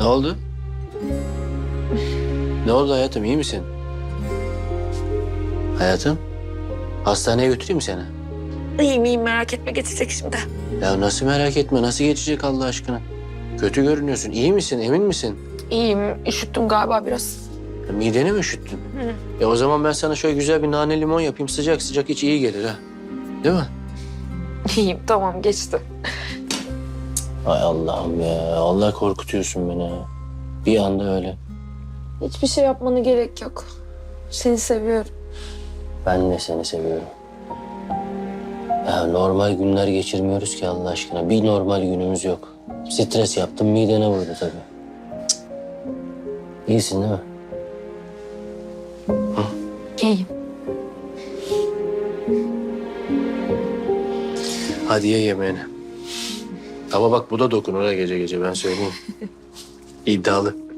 Ne oldu? Ne oldu hayatım iyi misin? Hayatım hastaneye götüreyim mi seni? İyiyim iyiyim merak etme geçecek şimdi. Ya nasıl merak etme nasıl geçecek Allah aşkına? Kötü görünüyorsun iyi misin emin misin? İyiyim üşüttüm galiba biraz. Ya mideni mi üşüttün? Ya o zaman ben sana şöyle güzel bir nane limon yapayım sıcak sıcak hiç iyi gelir ha. Değil mi? İyiyim tamam geçti. Ay Allah'ım ya Allah korkutuyorsun beni. Bir anda öyle. Hiçbir şey yapmana gerek yok. Seni seviyorum. Ben de seni seviyorum. Ya normal günler geçirmiyoruz ki Allah aşkına. Bir normal günümüz yok. Stres yaptım midene vurdu tabii. Cık. İyisin değil mi? İyiyim. Hadi ye yemeğini. Ama bak bu da dokunur ha gece gece ben söyleyeyim. İddialı.